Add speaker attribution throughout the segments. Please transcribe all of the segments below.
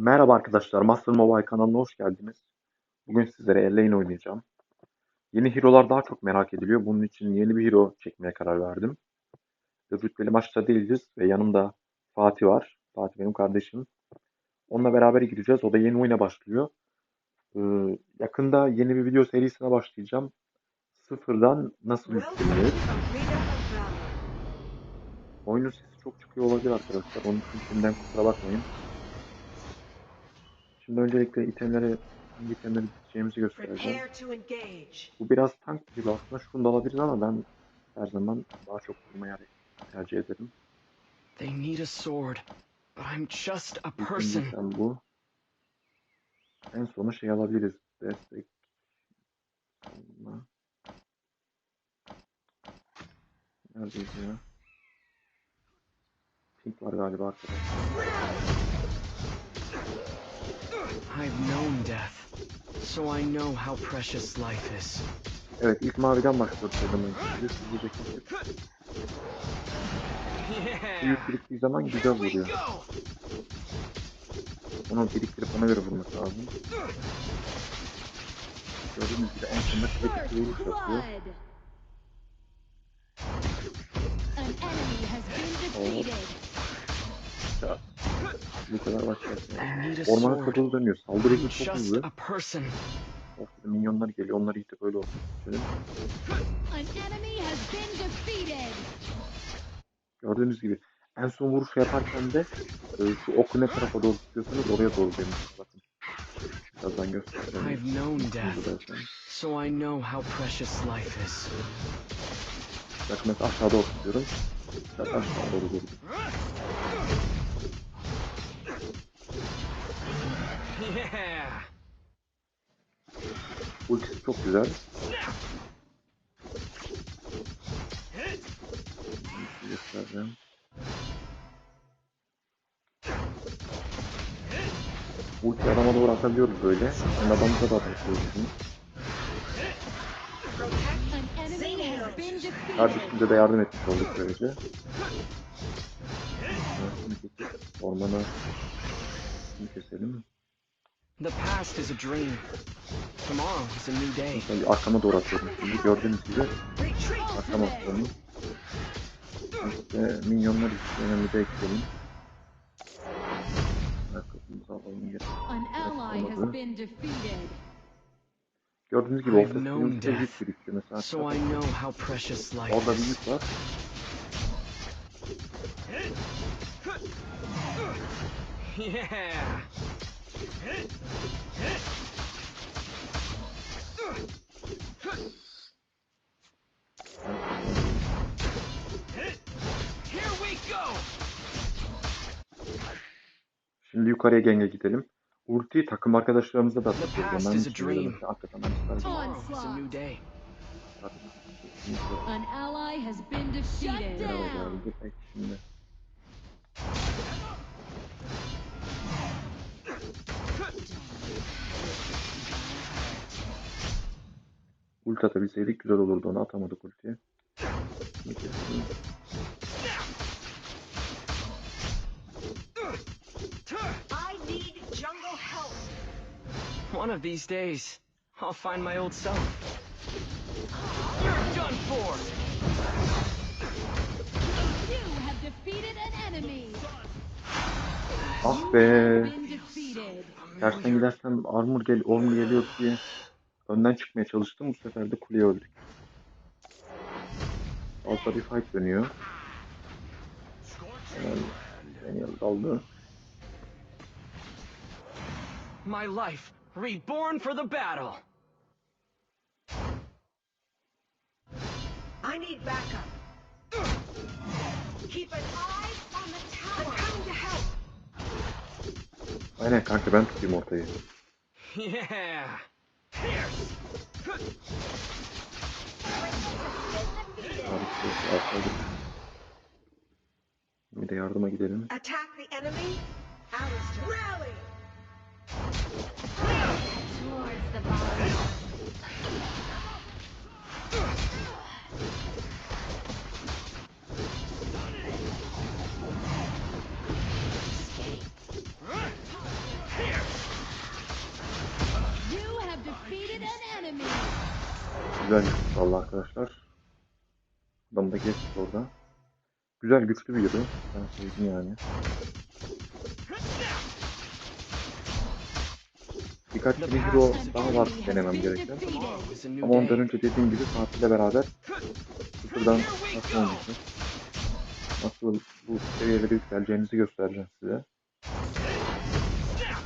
Speaker 1: Merhaba arkadaşlar, Master Mobile kanalına hoş geldiniz. Bugün sizlere Elaine oynayacağım. Yeni hero'lar daha çok merak ediliyor. Bunun için yeni bir hero çekmeye karar verdim. Ve Rütbeli maçta değiliz ve yanımda Fatih var. Fatih benim kardeşim. Onunla beraber gireceğiz. O da yeni oyuna başlıyor. Ee, yakında yeni bir video serisine başlayacağım. Sıfırdan nasıl yüklenir? Oyunun sesi çok çıkıyor olabilir arkadaşlar. Onun için şimdiden kusura bakmayın. Şimdi öncelikle itemleri, hangi itemleri gideceğimizi göstereceğim. Bu biraz tank gibi aslında şunu da alabiliriz ama ben her zaman daha çok vurmayı tercih ederim.
Speaker 2: They need a sword, but I'm just a person.
Speaker 1: bu. En sonu şey alabiliriz. Destek. Alma. Neredeyiz ya? Pink var galiba arkadaşlar.
Speaker 2: I've known death, so I know how precious life is.
Speaker 1: Evet ilk maviden sizi bekletip
Speaker 2: Yeah!
Speaker 1: büyük biriktiği zaman güzel vuruyor. Onu biriktirip ona göre vurmak lazım. Gördüğünüz gibi en sonunda kritik bir vuruş yapıyor.
Speaker 3: An enemy has been defeated.
Speaker 1: Bu kadar
Speaker 2: a
Speaker 1: Ormana hızlı dönüyor. Saldırı hızı çok hızlı. Of, minyonlar geliyor. Onlar işte böyle olsun.
Speaker 3: Defeated.
Speaker 1: Gördüğünüz gibi en son vuruş yaparken de e, şu oku ne tarafa doğru tutuyorsanız oraya doğru demiş. Bakın. Birazdan göstereceğim.
Speaker 2: I've known death, so I know how precious life is.
Speaker 1: Bakın mesela aşağı doğru tutuyorum. Zaten aşağı doğru doğru. Ultisi çok güzel. Göstereceğim. Ulti adama doğru atabiliyoruz böyle. Yani adamıza da atabiliyoruz. Kardeşimize de yardım etmiş olduk böylece. Ormana keselim.
Speaker 2: The past is a dream. Tomorrow is a new day.
Speaker 1: Mesela arkama doğru atıyorum şimdi. Gördüğünüz gibi arkama atıyorum. İşte minyonlar işte önemli de ekleyelim. Ayakkabımızı alalım. Gördüğünüz gibi
Speaker 2: I've
Speaker 1: orta
Speaker 2: known
Speaker 1: sınıfta
Speaker 2: death,
Speaker 1: yük birikiyor mesela.
Speaker 2: So
Speaker 1: Orada bir yük var.
Speaker 2: Yeah! Here we go!
Speaker 1: Şimdi yukarıya genge gidelim. Ulti takım arkadaşlarımıza da atıyoruz. Hemen
Speaker 2: day.
Speaker 3: An ally has been defeated.
Speaker 1: Ulti atabilseydik güzel olurdu onu atamadık ultiye.
Speaker 2: One of these days, I'll find my old self. You're done for!
Speaker 3: You have defeated an enemy.
Speaker 1: Ah be. Tersten gidersem armor gel armor geliyor diye önden çıkmaya çalıştım. Bu sefer de kuleye öldük. Altta bir fight dönüyor. Daniel daldı.
Speaker 2: My life, reborn for the battle!
Speaker 4: I need backup. Keep an eye on the tower.
Speaker 1: Aynen kanka ben tutayım ortayı.
Speaker 2: Yeah!
Speaker 1: Alttaydı. Bir de yardıma gidelim.
Speaker 4: Attack the enemy. Alistair. Rally.
Speaker 3: Towards the bottom.
Speaker 1: Güzel valla arkadaşlar. Adam da geçti orada. Güzel güçlü bir hero. Ben sevdim yani. Birkaç
Speaker 2: past
Speaker 1: hero daha var denemem gereken. Ama ondan önce dediğim gibi tatille beraber sıfırdan nasıl oynayacağız? Nasıl bu seviyeleri yükseleceğimizi göstereceğim size.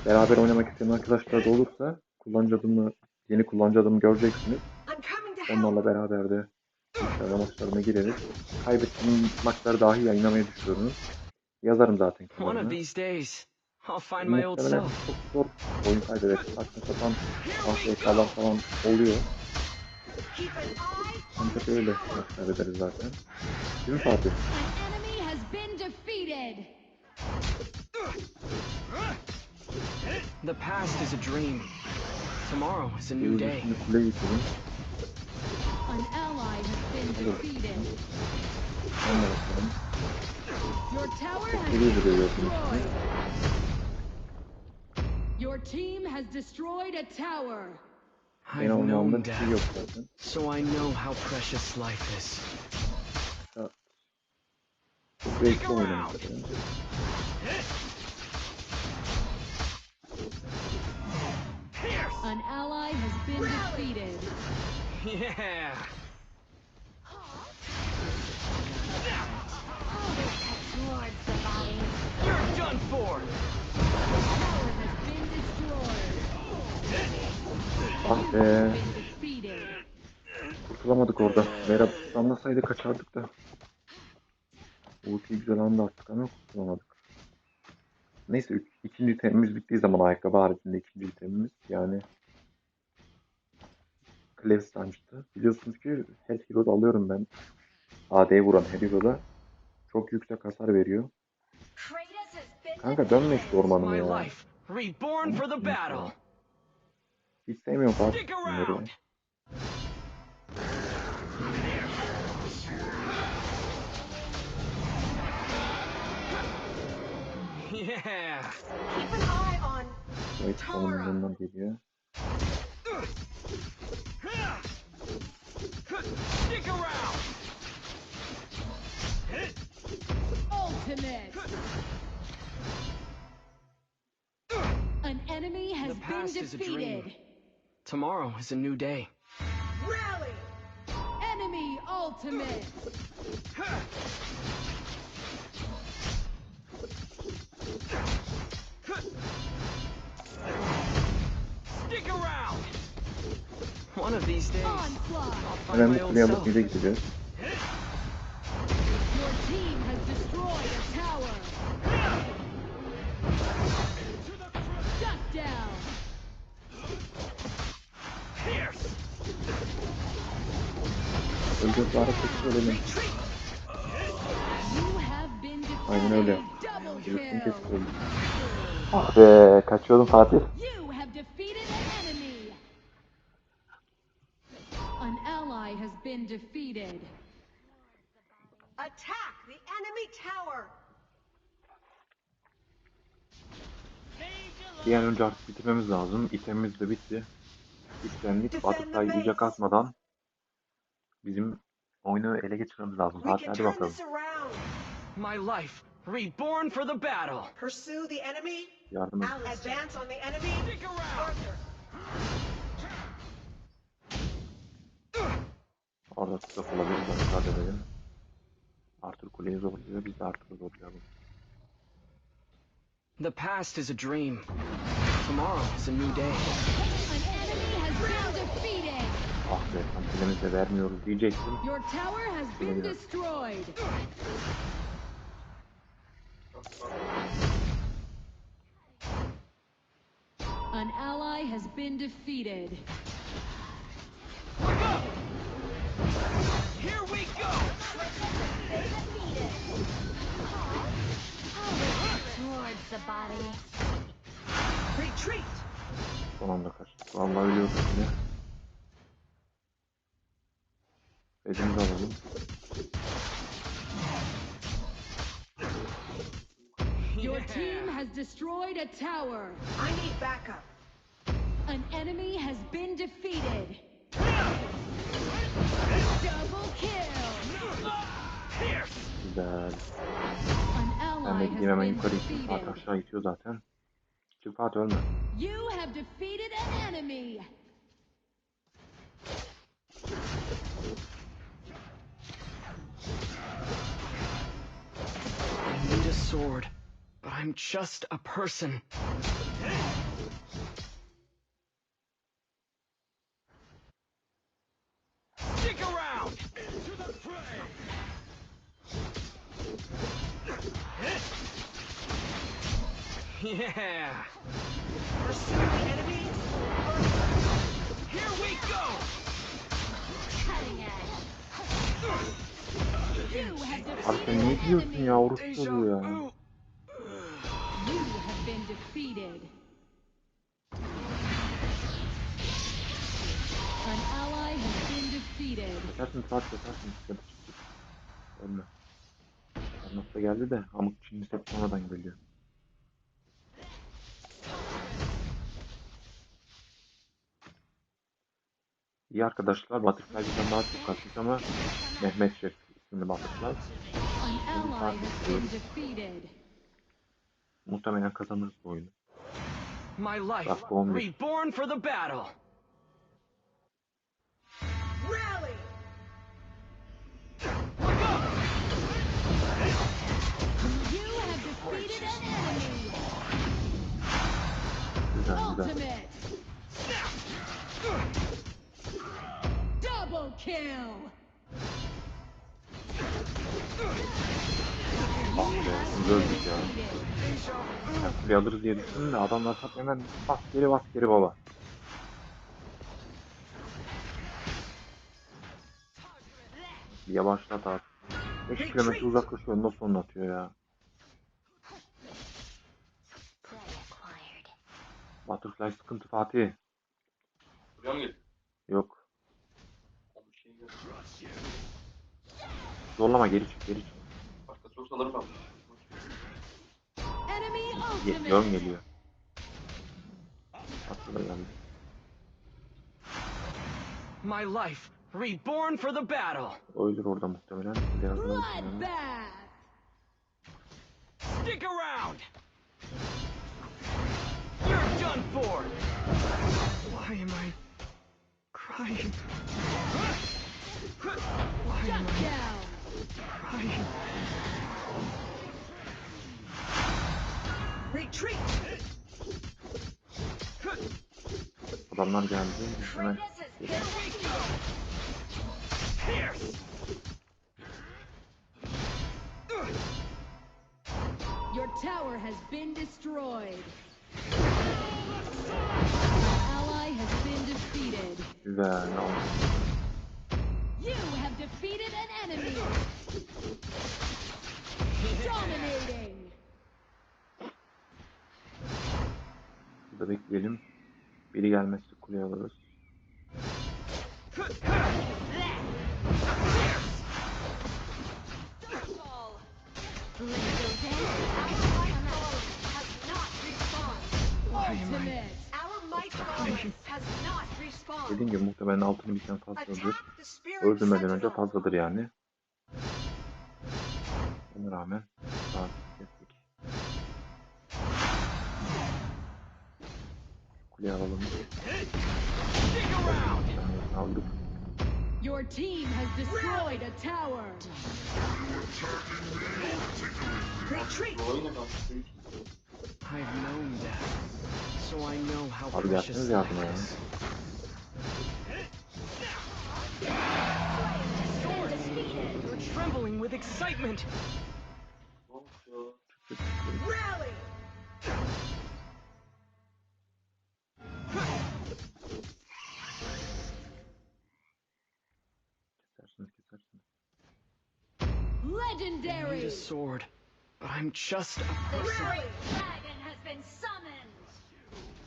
Speaker 1: Beraber oynamak isteyen arkadaşlar da olursa kullanıcı adımı, yeni kullanıcı adımı göreceksiniz. Onlarla beraber de inşallah maçlarına gireriz. Kaybettiğim maçları dahi yayınlamaya düşünüyorum. Yazarım zaten kenarına. Muhtemelen çok zor oyun kaybeder. Saçma sapan AFK'lar falan oluyor. Ancak öyle maç kaybederiz zaten. Değil mi Fatih?
Speaker 2: The past is a dream. Tomorrow is a new day.
Speaker 1: Şimdi kuleyi yıkalım.
Speaker 3: An ally has been defeated.
Speaker 1: Ben.
Speaker 3: Your tower has been destroyed. Your team has destroyed a tower.
Speaker 2: I've
Speaker 1: oynamamda
Speaker 2: known
Speaker 1: bir şey yok
Speaker 2: death, so I know how precious life is.
Speaker 1: Çok zevkli oynamış zaten.
Speaker 3: An ally has been defeated.
Speaker 1: Ah be. Kurtulamadık orada. Merhaba. Anlasaydı kaçardık da. Ultiyi güzel anda attık ama kurtulamadık. Neyse ikinci itemimiz bittiği zaman ayakkabı haricinde ikinci itemimiz yani Clevestance'tı. Biliyorsunuz ki her hero'da alıyorum ben. AD'ye vuran her hero'da çok yüksek hasar veriyor. Kanka dönme işte ormanıma ya. Hiç sevmiyorum
Speaker 2: Stick
Speaker 1: bunları.
Speaker 2: Yeah!
Speaker 4: Keep an eye on
Speaker 1: yanından geliyor.
Speaker 2: Past is a dream. Tomorrow is a new day.
Speaker 4: rally.
Speaker 3: Enemy ultimate.
Speaker 2: Stick around! One of these days, I'll find my
Speaker 1: bir
Speaker 2: old self.
Speaker 3: Have been defeated.
Speaker 1: Aynen öyle. Kesip öldük. Ah be kaçıyordum Fatih.
Speaker 3: An ally has been defeated.
Speaker 4: Attack the enemy tower.
Speaker 1: Bir an önce artık bitirmemiz lazım. İtemimiz de bitti. Güçlendik. Butterfly iyice kasmadan bizim oyunu ele geçirmemiz lazım.
Speaker 4: We
Speaker 1: Fatih
Speaker 4: can
Speaker 1: hadi
Speaker 4: turn
Speaker 1: bakalım.
Speaker 4: this around.
Speaker 2: My life, reborn for the battle!
Speaker 4: Pursue the enemy.
Speaker 1: Yardım et.
Speaker 4: Advance on the enemy.
Speaker 2: Stick around!
Speaker 4: Arthur.
Speaker 1: Orada tutak olabiliriz. Aşağı edelim. Arthur kuleyi zorluyor. Biz de Arthur'u zorlayalım.
Speaker 2: The past is a dream. Tomorrow is a new day.
Speaker 3: An enemy has been defeated.
Speaker 1: Ah be tam de vermiyoruz diyecektim.
Speaker 3: Your tower has been destroyed. An ally has been defeated.
Speaker 2: Look up! Here we go!
Speaker 3: Towards the body.
Speaker 4: Retreat.
Speaker 1: Son anda kaçtık. Vallahi ölüyorduk yine. Bezimizi alalım.
Speaker 3: Your team has destroyed a tower.
Speaker 4: I need backup.
Speaker 3: An enemy has been defeated. Double kill.
Speaker 1: Güzel.
Speaker 3: An
Speaker 1: Ben
Speaker 3: ally
Speaker 1: de
Speaker 3: has
Speaker 1: gideyim hemen
Speaker 3: been
Speaker 1: yukarı gittim. Fatih
Speaker 3: defeated.
Speaker 1: aşağı gidiyor zaten. Çık Fatih ölme.
Speaker 3: You have defeated an enemy.
Speaker 2: I need a sword, but I'm just a person. Stick around! Yeah!
Speaker 4: Pursue the enemy.
Speaker 2: Here
Speaker 3: ally has been defeated.
Speaker 1: Kesersin Fatih kesersin. Sıkıntı çıkacak. Ölme. Anlat da geldi de amık şimdi hep sonradan geliyor. İyi arkadaşlar. Butterfly bizden daha çok kasmış ama Mehmet Şef isimli Butterfly.
Speaker 3: An ally has been.
Speaker 1: Muhtemelen kazanırız bu oyunu.
Speaker 2: My life
Speaker 1: Bak bu 11.
Speaker 2: reborn for the battle.
Speaker 4: Rally.
Speaker 3: You have defeated an enemy.
Speaker 1: Güzel güzel.
Speaker 3: Ultimate. Double kill.
Speaker 1: Öldük ya. Ya kuleyi alırız diye düşündüm de adamlar tak hemen bas geri bas geri baba. Yavaşlat abi. 5 kilometre uzaklaşıyor nasıl onu atıyor ya. Butterfly sıkıntı Fatih.
Speaker 5: Buraya mı?
Speaker 1: Yok. Zorlama geri çık geri çık.
Speaker 5: Başkası yoksa alırım ben.
Speaker 3: Enemy
Speaker 1: Ye-
Speaker 3: ultimate.
Speaker 1: Geliyor. Atla geldi.
Speaker 2: My life reborn for the battle.
Speaker 1: Ölür orada muhtemelen. Biraz daha
Speaker 2: Stick around! You're done for! Why am I crying? Why am I
Speaker 3: down.
Speaker 2: crying?
Speaker 4: Retreat.
Speaker 1: Adamlar geldi.
Speaker 2: Pierce!
Speaker 3: Your tower has been destroyed. Ally has been defeated.
Speaker 1: güzel.
Speaker 3: You have defeated an enemy. Dominating.
Speaker 1: Burada bekleyelim. Biri gelmezse kuleye alırız. Dediğim gibi muhtemelen altını biten fazladır. Öldürmeden önce fazladır yani. Ona rağmen saat kestik. Kuleye alalım.
Speaker 2: Stick around!
Speaker 1: Yani aldık.
Speaker 3: Your team has destroyed a tower.
Speaker 4: Retreat.
Speaker 5: Bu oyunu ben
Speaker 2: I've known death, so I know how
Speaker 1: Abi
Speaker 2: precious
Speaker 1: gelseniz yardıma ya.
Speaker 2: life is. You're trembling with excitement.
Speaker 5: ne olmuş ya?
Speaker 4: Rally.
Speaker 1: Kesersiniz kesersiniz.
Speaker 2: I need
Speaker 3: Legendary.
Speaker 2: a sword, but I'm just a person.
Speaker 4: Rally.
Speaker 3: dragon has been summoned.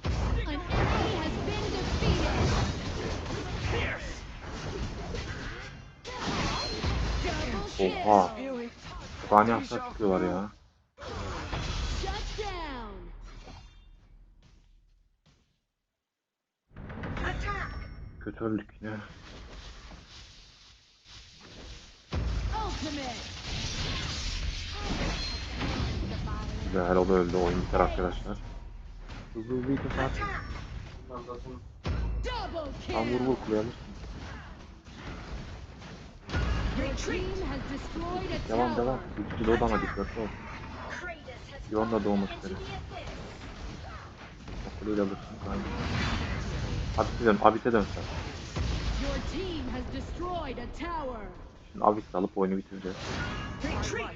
Speaker 3: An enemy has been defeated. Double kill.
Speaker 1: Oha.
Speaker 2: Feeling
Speaker 1: Saniye ya.
Speaker 3: Shut down.
Speaker 4: Attack.
Speaker 1: Kötü öldük yine. O da öldü. Oyun biter arkadaşlar. Hızlı hızlı iki saat. Tam vur vur
Speaker 3: a
Speaker 1: Devam devam. Ulti de odama dikkatli ol. Yonda doğmak üzere. De alırsın. Aynen. Abis'e dön. Abis'e dön sen.
Speaker 3: Your team has destroyed a tower.
Speaker 1: Şimdi Abis'i alıp oyunu bitireceğiz.
Speaker 4: Retreat!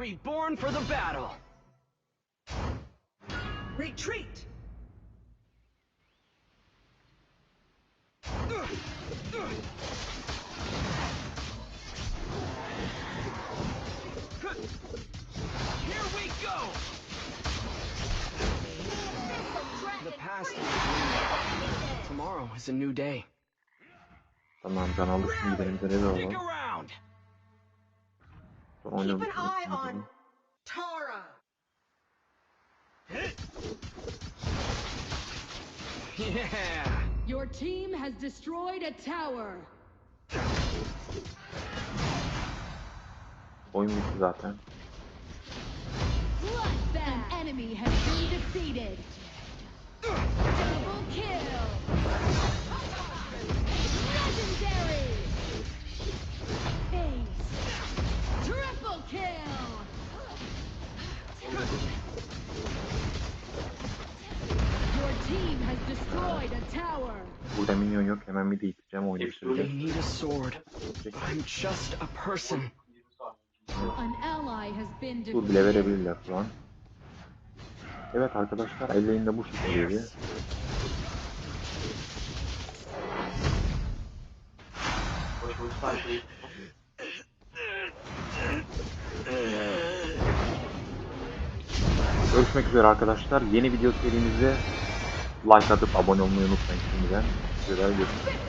Speaker 2: Reborn for the battle!
Speaker 4: Retreat!
Speaker 2: Here we go! The past Tomorrow is a new day.
Speaker 1: Tamam can alırsın gidelim görevi
Speaker 2: Stick
Speaker 1: alalım.
Speaker 2: around!
Speaker 1: Sonra
Speaker 4: Keep an eye on Tara!
Speaker 2: Yeah!
Speaker 3: Your team has destroyed a tower.
Speaker 1: Oyun bitti zaten.
Speaker 3: Bloodbath. An enemy has been defeated. Double kill. Legendary.
Speaker 1: Burada minyon yok. Hemen bir de iteceğim oyunu
Speaker 5: Hepsi
Speaker 2: They
Speaker 1: bitireceğim.
Speaker 2: need a sword. I'm just a person.
Speaker 5: 20 saniye.
Speaker 3: An ally has been
Speaker 1: Tur bile verebilirler şu an. Evet arkadaşlar ellerinde bu
Speaker 5: sayfayı
Speaker 1: Görüşmek üzere arkadaşlar. Yeni video serimize like atıp abone olmayı unutmayın şimdiden. Görüşmek üzere.